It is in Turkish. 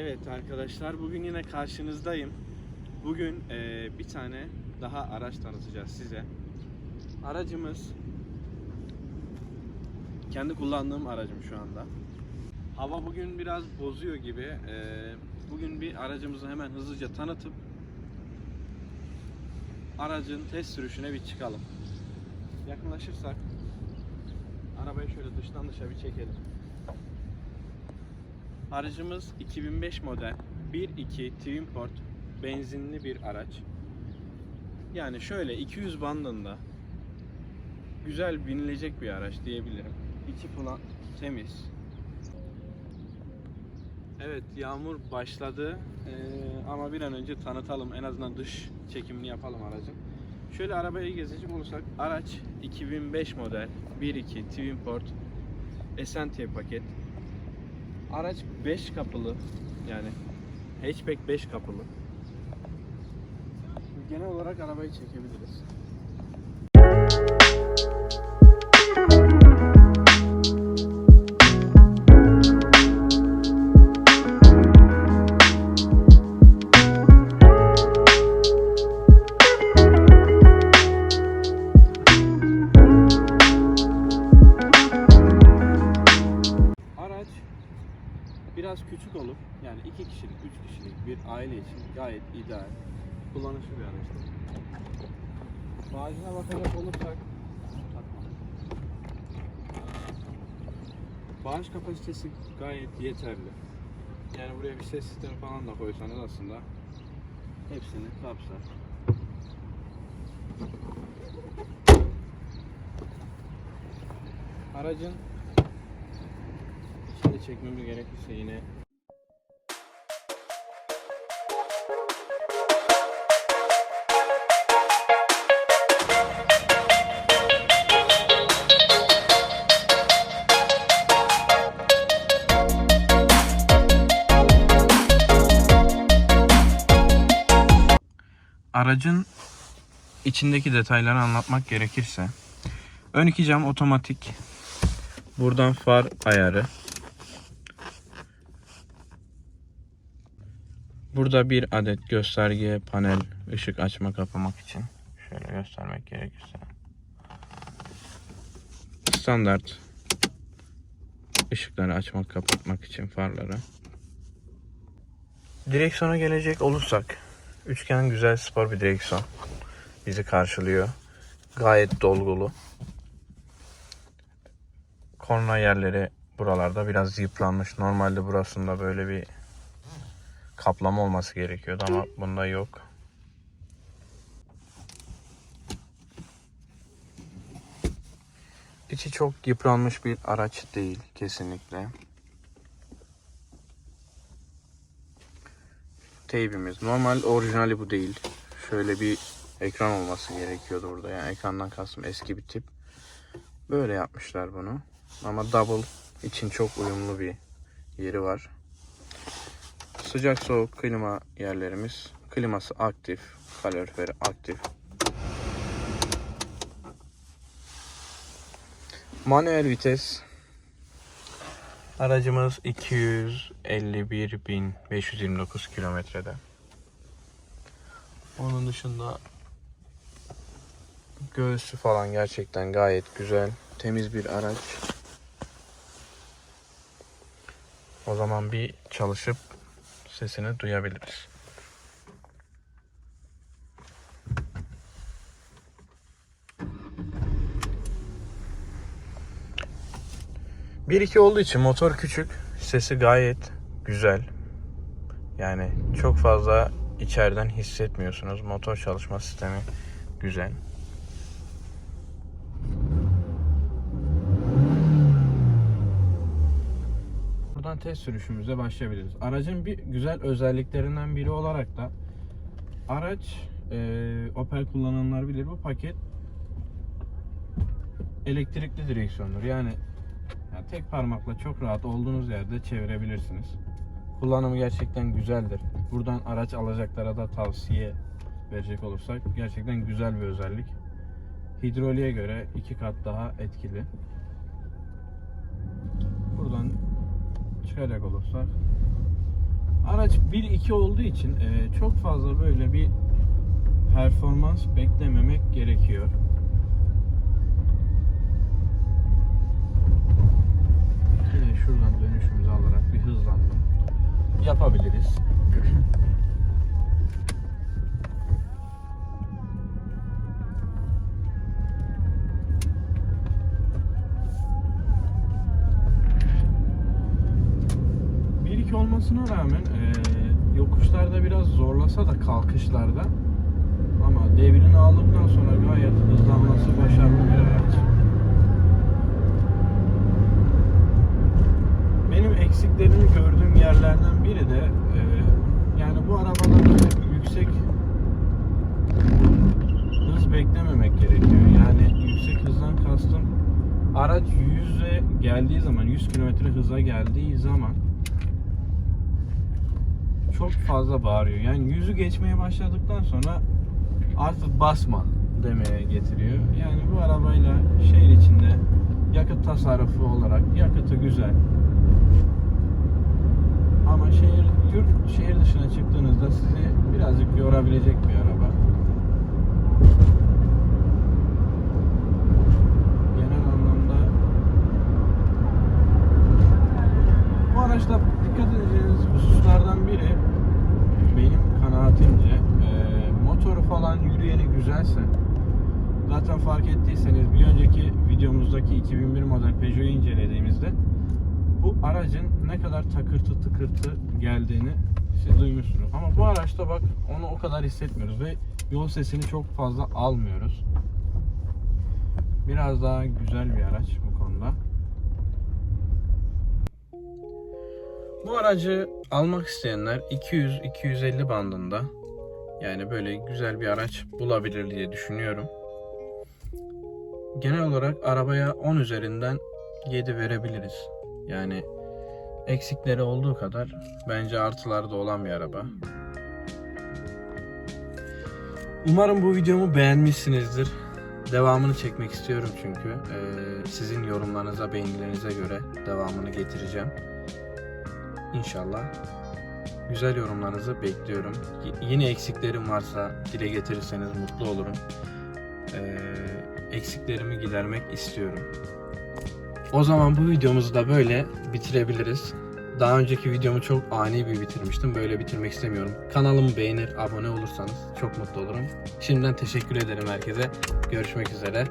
Evet arkadaşlar bugün yine karşınızdayım. Bugün eee, bir tane daha araç tanıtacağız size. Aracımız kendi kullandığım aracım şu anda. Hava bugün biraz bozuyor gibi. Eee, bugün bir aracımızı hemen hızlıca tanıtıp aracın test sürüşüne bir çıkalım. Yakınlaşırsak arabayı şöyle dıştan dışa bir çekelim. Aracımız 2005 model 1.2 Twin Port benzinli bir araç. Yani şöyle 200 bandında güzel binilecek bir araç diyebilirim. İçi falan temiz. Evet yağmur başladı Ee, ama bir an önce tanıtalım en azından dış çekimini yapalım aracın. Şöyle arabayı gezecek olursak araç 2005 model 1.2 Twin Port Essentia paket Araç 5 kapılı yani hatchback 5 kapılı. Genel olarak arabayı çekebiliriz. Biraz küçük olup yani iki kişilik, üç kişilik bir aile için gayet ideal, kullanışlı bir araçtır. Bağcına bakacak olursak Bağış kapasitesi gayet yeterli. Yani buraya bir ses sistemi falan da koysanız aslında hepsini kapsar. Aracın içinde çekmemiz gerekirse yine Aracın içindeki detayları anlatmak gerekirse ön iki cam otomatik buradan far ayarı burada bir adet gösterge panel ışık açma kapamak için şöyle göstermek gerekirse standart ışıkları açmak kapatmak için farları direksiyona gelecek olursak Üçgen güzel spor bir direksiyon. Bizi karşılıyor. Gayet dolgulu. Korna yerleri buralarda biraz yıpranmış. Normalde burasında böyle bir kaplama olması gerekiyordu ama bunda yok. İçi çok yıpranmış bir araç değil kesinlikle. teybimiz. Normal orijinali bu değil. Şöyle bir ekran olması gerekiyordu burada. Yani ekrandan kastım eski bir tip. Böyle yapmışlar bunu. Ama double için çok uyumlu bir yeri var. Sıcak soğuk klima yerlerimiz. Kliması aktif. Kaloriferi aktif. Manuel vites. Aracımız 251.529 kilometrede. Onun dışında göğsü falan gerçekten gayet güzel. Temiz bir araç. O zaman bir çalışıp sesini duyabiliriz. Bir iki olduğu için motor küçük. Sesi gayet güzel. Yani çok fazla içeriden hissetmiyorsunuz. Motor çalışma sistemi güzel. Buradan test sürüşümüze başlayabiliriz. Aracın bir güzel özelliklerinden biri olarak da araç e, Opel kullananlar bilir bu paket elektrikli direksiyondur. Yani yani tek parmakla çok rahat olduğunuz yerde çevirebilirsiniz. Kullanımı gerçekten güzeldir. Buradan araç alacaklara da tavsiye verecek olursak gerçekten güzel bir özellik. Hidroliğe göre iki kat daha etkili. Buradan çıkacak olursak araç 1.2 olduğu için e, çok fazla böyle bir performans beklememek gerekiyor. Yine şuradan dönüşümüzü alarak bir hızlanma yapabiliriz. olmasına rağmen e, yokuşlarda biraz zorlasa da kalkışlarda ama devrini aldıktan sonra gayet hızlanması başarılı bir araç. Benim eksiklerini gördüğüm yerlerden biri de e, yani bu arabada böyle yüksek hız beklememek gerekiyor. Yani yüksek hızdan kastım araç 100'e geldiği zaman 100 km hıza geldiği zaman çok fazla bağırıyor. Yani yüzü geçmeye başladıktan sonra artık basma demeye getiriyor. Yani bu arabayla şehir içinde yakıt tasarrufu olarak yakıtı güzel. Ama şehir yurt şehir dışına çıktığınızda sizi birazcık yorabilecek bir araba. Genel anlamda bu araçta dikkat edeceğiniz hususlardan biri benim kanaatimce e, motoru falan yürüyeni güzelse zaten fark ettiyseniz bir önceki videomuzdaki 2001 model Peugeot'u incelediğimizde bu aracın ne kadar takırtı tıkırtı geldiğini siz duymuşsunuz. Ama bu araçta bak onu o kadar hissetmiyoruz ve yol sesini çok fazla almıyoruz. Biraz daha güzel bir araç bu konuda. Bu aracı almak isteyenler 200-250 bandında yani böyle güzel bir araç bulabilir diye düşünüyorum. Genel olarak arabaya 10 üzerinden 7 verebiliriz. Yani eksikleri olduğu kadar bence artıları da olan bir araba. Umarım bu videomu beğenmişsinizdir. Devamını çekmek istiyorum çünkü. Ee, sizin yorumlarınıza, beğenilerinize göre devamını getireceğim. İnşallah. Güzel yorumlarınızı bekliyorum. Y- yine eksiklerim varsa dile getirirseniz mutlu olurum. Ee, eksiklerimi gidermek istiyorum. O zaman bu videomuzu da böyle bitirebiliriz. Daha önceki videomu çok ani bir bitirmiştim. Böyle bitirmek istemiyorum. Kanalımı beğenir, abone olursanız çok mutlu olurum. Şimdiden teşekkür ederim herkese. Görüşmek üzere.